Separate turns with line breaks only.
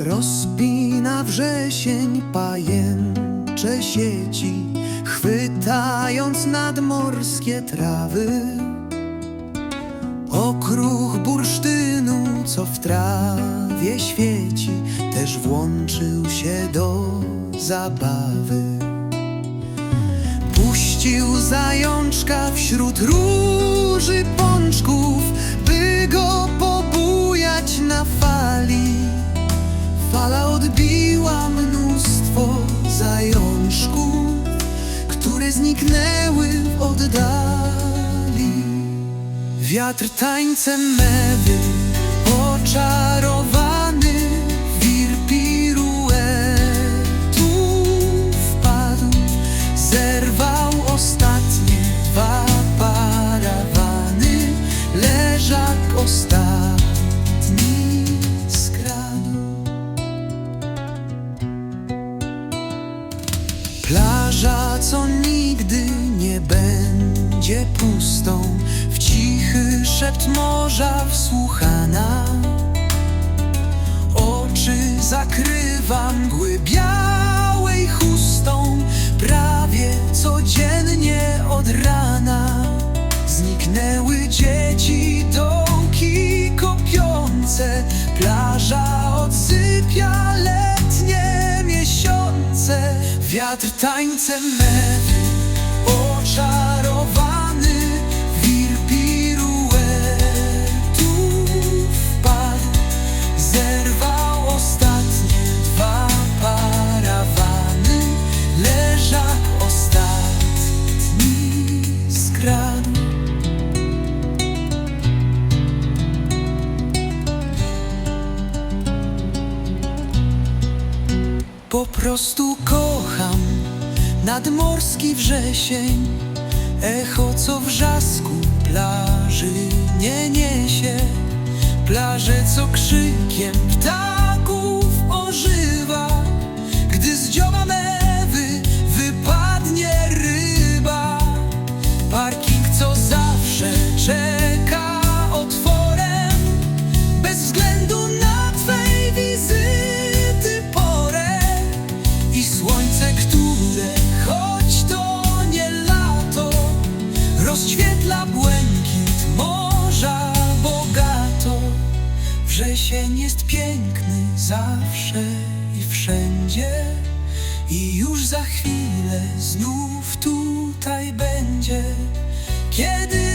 Rozpina wrzesień pajęcze sieci, chwytając nadmorskie trawy. Okruch bursztynu, co w trawie świeci, też włączył się do zabawy. Puścił zajączka wśród róży pączków, by go pobujać na fali. Zniknęły oddali. Wiatr tańcem mewy, oczarowany wir piruetu wpadł, zerwał ostatnie dwa parawany, leżak ostatni skradł. Plaża, co nigdy nie będzie pustą, w cichy szept morza wsłuchana. Oczy zakrywa mgły białej chustą, prawie codziennie od rana. Zniknęły dzieci, dołki kopiące, plaża odsypia letnie miesiące. Wiatr tańcem mewy, Po prostu kocham nadmorski wrzesień Echo, co wrzasku Wrzesień jest piękny zawsze i wszędzie. I już za chwilę znów tutaj będzie. Kiedy